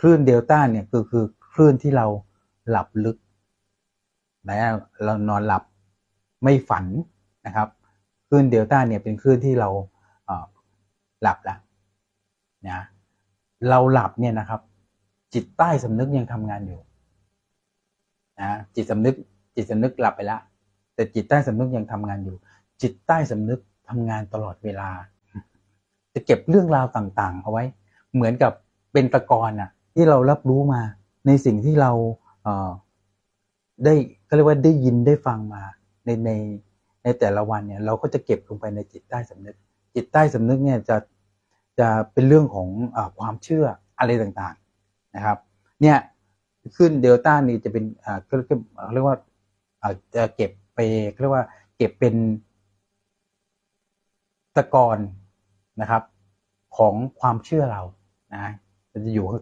คลื่นเดลต้าเนี่ยคือคือคลื่นที่เราหลับลึกนะเรานอนหลับไม่ฝันนะครับคลื่นเดลต้าเนี่ยเป็นคลื่นที่เราหลับแล้วนะเราหลับเนี่ยนะครับ จิตใต้สำนึกยังทำงานอยู่นะจิตสำนึกจิตสำนึกหลับไปแล้วแต่จิตใต้สำนึกยังทำงานอยู่ จิตใต้สำนึกทำงานตลอดเวลา จะเก็บเรื่องราวต่างๆ เอาไว้ เหมือนกับเป็นตะกอนอะ ที่เรารับรู้มา ในสิ่งที่เราเได้ก็เรียกว่าได้ยินได้ฟังมาในในในแต่ละวันเนี่ย เราก็จะเก็บลงไปในจิตใต้สำนึก จิตใต้สำนึกเนี่ยจะจะเป็นเรื่องของอความเชื่ออะไรต่างๆนะครับ เนี่ยขึ้นเดลต้านี่จะเป็นอ่าเรียกว่าอาจะเก็บไปเรียกว่า เก็บเป็นตะกอนนะครับ ของความเชื่อเรานะจะอยู่ข้าง